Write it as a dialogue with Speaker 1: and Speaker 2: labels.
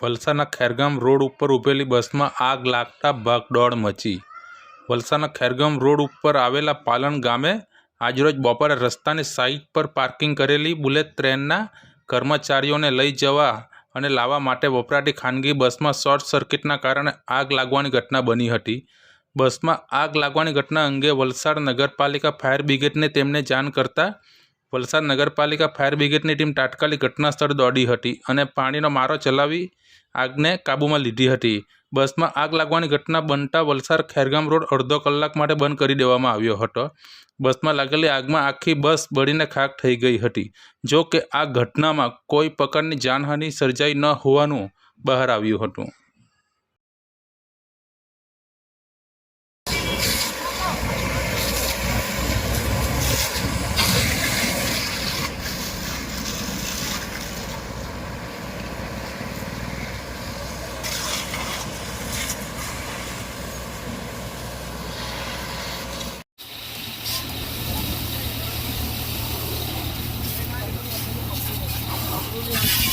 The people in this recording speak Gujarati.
Speaker 1: વલસાડના ખેરગામ રોડ ઉપર ઊભેલી બસમાં આગ લાગતા ભાગદોડ મચી. વલસાડના ખેરગામ રોડ ઉપર આવેલા પાલન ગામે આજરોજ બપોરે રસ્તાની સાઇડ પર પાર્કિંગ કરેલી બુલેટ ટ્રેનના કર્મચારીઓને લઈ જવા અને લાવવા માટે વપરાતી ખાનગી બસમાં શોર્ટ સર્કિટના કારણે આગ લાગવાની ઘટના બની હતી. બસમાં આગ લાગવાની ઘટના અંગે વલસાડ નગરપાલિકા ફાયર બ્રિગેડને તેમને જાણ કરતાં વલસાડ નગરપાલિકા ફાયર બ્રિગેડની ટીમ તાત્કાલિક ઘટના સ્થળે દોડી હતી અને પાણીનો મારો ચલાવી આગને કાબૂમાં લીધી હતી. બસમાં આગ લાગવાની ઘટના બનતા વલસાડ ખેરગામ રોડ અડધો કલાક માટે બંધ કરી દેવામાં આવ્યો હતો. બસમાં લાગેલી આગમાં આખી બસ બળીને ખાક થઈ ગઈ હતી. જો કે આ ઘટનામાં કોઈ પ્રકારની જાનહાનિ સર્જાઈ ન હોવાનું બહાર આવ્યું હતું. বুঝলাম